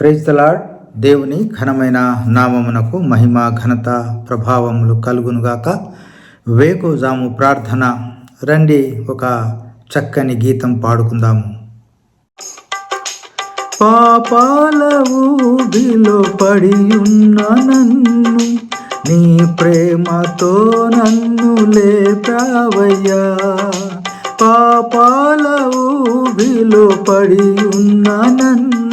ప్రైజ్తలాడ్ దేవుని ఘనమైన నామమునకు మహిమ ఘనత ప్రభావములు కలుగునుగాక వేకోజాము ప్రార్థన. రండి ఒక చక్కని గీతం పాడుకుందాము. పాపాల ఊబిలో పడి ఉన్న నన్ను నీ ప్రేమతో నన్ను లేపావయ్యా. పాపాల ఊబిలో పడి ఉన్న నన్ను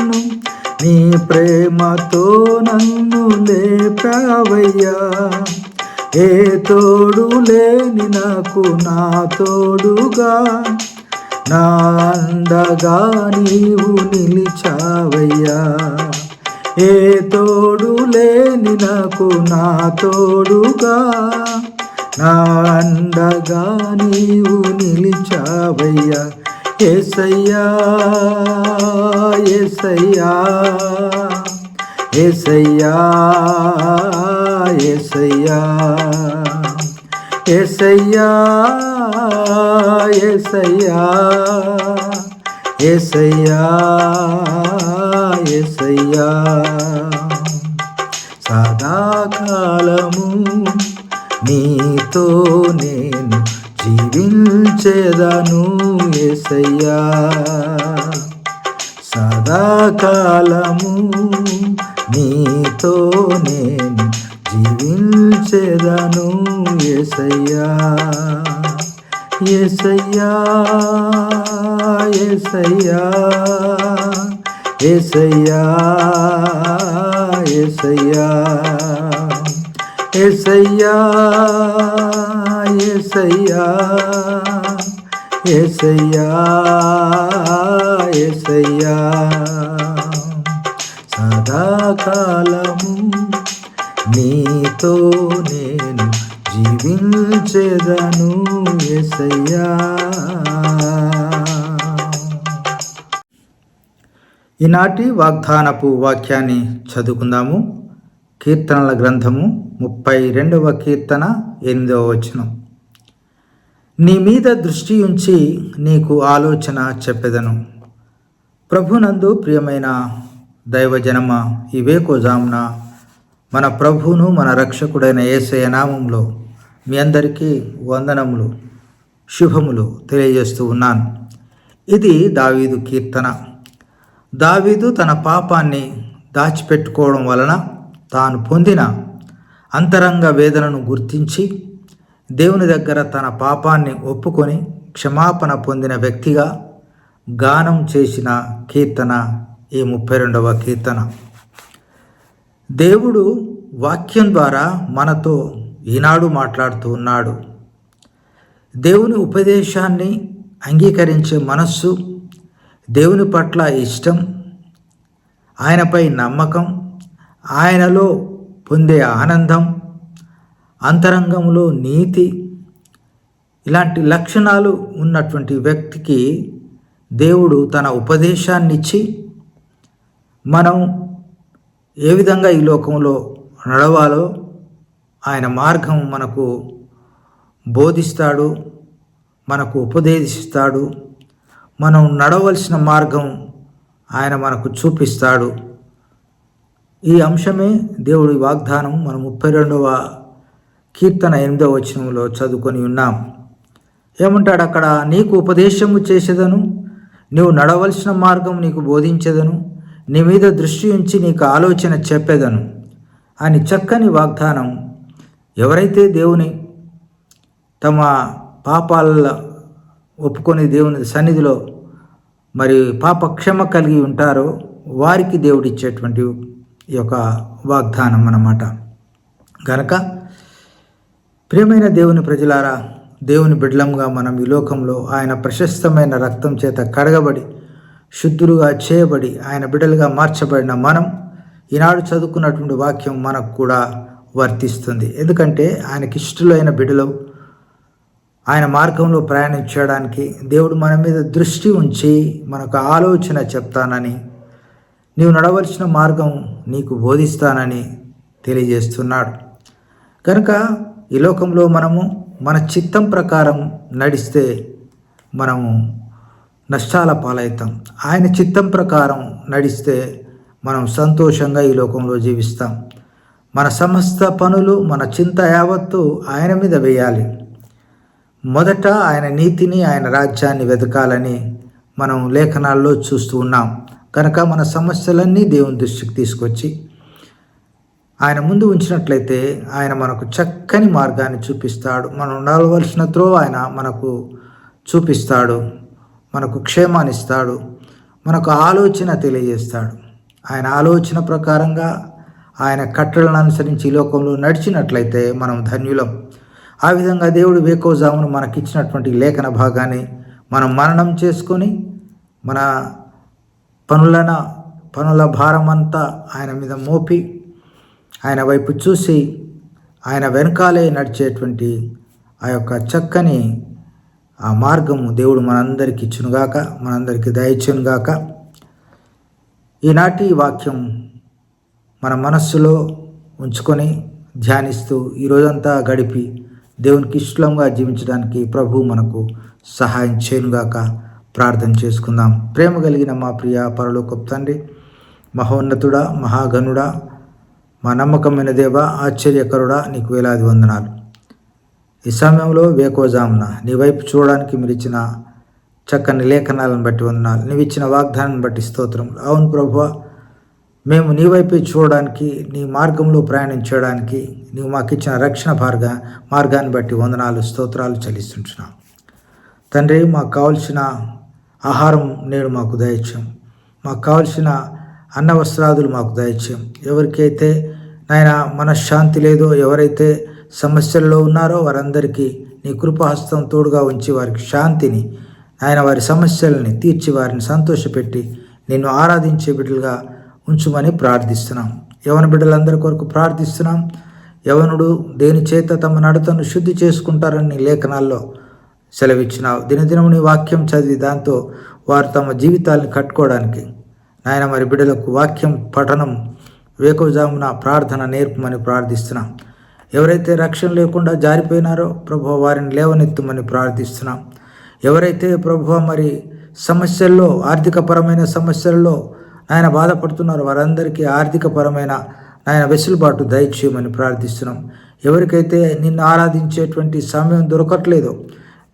నీ ప్రేమతో నన్ను లేపావయ్యా. ఏ తోడు లేని నాకు నా తోడుగా. నా అండగా నీవు నిలిచావయ్యా. ఏ తోడు లేని నాకు నా తోడుగా. నా అండగా నీవు నిలిచావయ్యా. ఏసయ్యా ఏసయ్యా ఏసయ్యా ఏసయ్యా ఏసయ్యా ఏసయ్యా ఏసయ్యా ఏసయ్యా. సదాకాలము నీతో నేను జీవించేదను ఎసయ్యా సదాకాలము నీతో నేను జీవించేదను ఎసయ్యా ఎసయ్యా ఎసయ్యా ఎసయ్యా ఎసయ్యా ఎసయ్యా ఏసయ్యా ఏసయ్యా ఏసయ్యా. సదాకాలము నీతో నేను జీవించేదను ఎసయ్యా ఈనాటి వాగ్దానపు వాక్యాన్ని చదువుకుందాము. కీర్తనల గ్రంథము ముప్పై రెండవ కీర్తన ఎనిమిదవ వచనం. నీ మీద దృష్టి ఉంచి నీకు ఆలోచన చెప్పెదను. ప్రభునందు ప్రియమైన దైవజనమ ఈ వేకోజామున మన ప్రభువును మన రక్షకుడైన ఏసయ నామంలో మీ అందరికీ వందనములు శుభములు తెలియజేస్తూ ఉన్నాను. ఇది దావీదు కీర్తన. దావీదు తన పాపాన్ని దాచిపెట్టుకోవడం వలన తాను పొందిన అంతరంగ వేదనను గుర్తించి దేవుని దగ్గర తన పాపాన్ని ఒప్పుకొని క్షమాపణ పొందిన వ్యక్తిగా గానం చేసిన కీర్తన ఈ ముప్పై రెండవ కీర్తన. దేవుడు వాక్యం ద్వారా మనతో ఈనాడు మాట్లాడుతూ ఉన్నాడు. దేవుని ఉపదేశాన్ని అంగీకరించే మనస్సు దేవుని పట్ల ఇష్టం ఆయనపై నమ్మకం ఆయనలో పొందే ఆనందం అంతరంగంలో నీతి ఇలాంటి లక్షణాలు ఉన్నటువంటి వ్యక్తికి దేవుడు తన ఉపదేశాన్నిచ్చి మనం ఏ విధంగా ఈ లోకంలో నడవాలో ఆయన మార్గం మనకు బోధిస్తాడు మనకు ఉపదేశిస్తాడు మనం నడవలసిన మార్గం ఆయన మనకు చూపిస్తాడు. ఈ అంశమే దేవుడి వాగ్దానం. మనం ముప్పై రెండవ కీర్తన ఎనిమిదో వచనంలో చదువుకొని ఉన్నాం. ఏమంటాడు అక్కడ నీకు ఉపదేశము చేసేదను? నీవు నడవలసిన మార్గం నీకు బోధించేదను? నీ మీద దృష్టి ఉంచి నీకు ఆలోచన చెప్పేదను? అని చక్కని వాగ్దానం. ఎవరైతే దేవుని తమ పాపాల ఒప్పుకొని దేవుని సన్నిధిలో మరి పాప క్షమ కలిగి ఉంటారో వారికి దేవుడిచ్చేటువంటి ఈ యొక్క వాగ్దానం అన్నమాట. గనక ప్రియమైన దేవుని ప్రజలారా దేవుని బిడ్లంగా మనం ఈ లోకంలో ఆయన ప్రశస్తమైన రక్తం చేత కడగబడి శుద్ధులుగా చేయబడి ఆయన బిడ్డలుగా మార్చబడిన మనం ఈనాడు చదువుకున్నటువంటి వాక్యం మనకు కూడా వర్తిస్తుంది. ఎందుకంటే ఆయనకి ఇష్టలైన బిడ్డలు ఆయన మార్గంలో ప్రయాణించడానికి దేవుడు మన మీద దృష్టి ఉంచి మనకు ఆలోచన చెప్తానని నీవు నడవలసిన మార్గం నీకు బోధిస్తానని తెలియజేస్తున్నాడు. కనుక ఈ లోకంలో మనము మన చిత్తం ప్రకారం నడిస్తే మనము నష్టాల పాలవుతాం. ఆయన చిత్తం ప్రకారం నడిస్తే మనం సంతోషంగా ఈ లోకంలో జీవిస్తాం. మన సమస్త పనులు మన చింత యావత్తు ఆయన మీద వేయాలి. మొదట ఆయన నీతిని ఆయన రాజ్యాన్ని వెతకాలని మనం లేఖనాల్లో చూస్తూ ఉన్నాం. కనుక మన సమస్యలన్నీ దేవుని దృష్టికి తీసుకొచ్చి ఆయన ముందు ఉంచినట్లయితే ఆయన మనకు చక్కని మార్గాన్ని చూపిస్తాడు. మనం ఉండవలసిన త్రో ఆయన మనకు చూపిస్తాడు. మనకు క్షేమాన్నిస్తాడు మనకు ఆలోచన తెలియజేస్తాడు. ఆయన ఆలోచన ప్రకారంగా ఆయన కట్టడలను అనుసరించి ఈ లోకంలో నడిచినట్లయితే మనం ధన్యులం. ఆ విధంగా దేవుడు వేకోజామును మనకిచ్చినటువంటి లేఖన భాగాన్ని మనం మననం చేసుకొని మన పనులన పనుల భారమంతా ఆయన మీద మోపి ఆయన వైపు చూసి ఆయన వెనకాలే నడిచేటువంటి ఆ యొక్క చక్కని ఆ మార్గము దేవుడు మనందరికి ఇచ్చునుగాక మనందరికి దయచునుగాక ఈనాటి వాక్యం మన మనస్సులో ఉంచుకొని ధ్యానిస్తూ ఈరోజంతా గడిపి దేవునికి ఇష్టంగా జీవించడానికి ప్రభు మనకు సహాయం చేయనుగాక ప్రార్థన చేసుకుందాం. ప్రేమ కలిగిన మా ప్రియ పరలోకపు తండ్రి మహోన్నతుడా మహాగనుడా మా నమ్మకమైన దేవ ఆశ్చర్యకరుడా నీకు వేలాది వందనాలు. ఈ సమయంలో వేకోజామున నీ వైపు చూడడానికి మీరు ఇచ్చిన చక్కని లేఖనాలను బట్టి వందనాలు. నీవు ఇచ్చిన వాగ్దానాన్ని బట్టి స్తోత్రం అవును ప్రభు మేము నీ వైపు చూడడానికి నీ మార్గంలో ప్రయాణించడానికి నీవు మాకు ఇచ్చిన రక్షణ మార్గ మార్గాన్ని బట్టి వందనాలు స్తోత్రాలు చెల్లిస్తుంటున్నాం. తండ్రి మాకు కావలసిన ఆహారం నేడు మాకు దయచాం మాకు కావలసిన అన్న వస్త్రాదులు మాకు దయచేయం ఎవరికైతే నాయన మనశ్శాంతి లేదో ఎవరైతే సమస్యల్లో ఉన్నారో వారందరికీ నీ కృపహస్తం తోడుగా ఉంచి వారికి శాంతిని ఆయన వారి సమస్యలని తీర్చి వారిని సంతోషపెట్టి నిన్ను ఆరాధించే బిడ్డలుగా ఉంచుమని ప్రార్థిస్తున్నాం. యవన బిడ్డలందరి కొరకు ప్రార్థిస్తున్నాం. యవనుడు దేని చేత తమ నడతను శుద్ధి చేసుకుంటారని లేఖనాల్లో సెలవిచ్చినావు. దినదినము నీ వాక్యం చదివి దాంతో వారు తమ జీవితాలను కట్టుకోవడానికి నాయన మరి బిడ్డలకు వాక్యం పఠనం వేకుజామున ప్రార్థన నేర్పమని ప్రార్థిస్తున్నాం. ఎవరైతే రక్షణ లేకుండా జారిపోయినారో ప్రభు వారిని లేవనెత్తుమని ప్రార్థిస్తున్నాం. ఎవరైతే ప్రభు మరి సమస్యల్లో ఆర్థికపరమైన సమస్యల్లో ఆయన బాధపడుతున్నారో వారందరికీ ఆర్థికపరమైన ఆయన వెసులుబాటు దయచేయమని ప్రార్థిస్తున్నాం. ఎవరికైతే నిన్ను ఆరాధించేటువంటి సమయం దొరకట్లేదో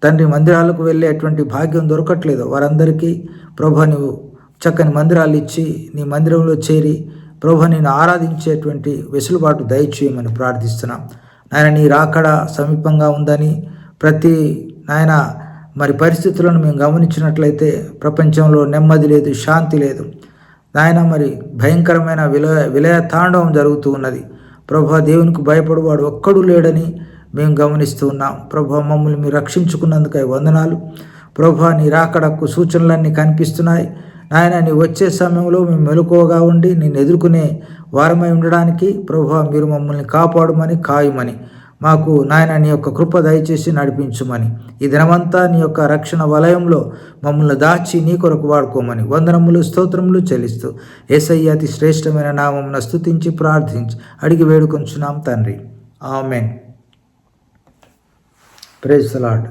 తండ్రి మందిరాలకు వెళ్ళేటువంటి భాగ్యం దొరకట్లేదో వారందరికీ ప్రభు నువ్వు చక్కని మందిరాలు ఇచ్చి నీ మందిరంలో చేరి ప్రభు నేను ఆరాధించేటువంటి వెసులుబాటు దయచేయమని ప్రార్థిస్తున్నాం. నాయన నీ రాకడ సమీపంగా ఉందని ప్రతి నాయన మరి పరిస్థితులను మేము గమనించినట్లయితే ప్రపంచంలో నెమ్మది లేదు శాంతి లేదు. నాయన మరి భయంకరమైన విలయ విలయ తాండవం జరుగుతూ ఉన్నది. ప్రభు దేవునికి భయపడువాడు ఒక్కడు లేడని మేము గమనిస్తూ ఉన్నాం. ప్రభు మమ్మల్ని మీరు రక్షించుకున్నందుకై వందనాలు. ప్రభు నీ రాకడకు సూచనలన్నీ కనిపిస్తున్నాయి. నాయన నీ వచ్చే సమయంలో మేము మెలకువగా ఉండి నేను ఎదుర్కొనే వారమై ఉండడానికి ప్రభు మీరు మమ్మల్ని కాపాడమని కాయమని. మాకు నాయన నీ యొక్క కృప దయచేసి నడిపించుమని. ఈ దినమంతా నీ యొక్క రక్షణ వలయంలో మమ్మల్ని దాచి నీ కొరకు వాడుకోమని. వందనములు స్తోత్రములు చెల్లిస్తూ ఏసయ్య అతి శ్రేష్టమైన నామమున స్తుతించి ప్రార్థించి అడిగి వేడుకొంచున్నాం తండ్రి. ఆమెన్. Praise lord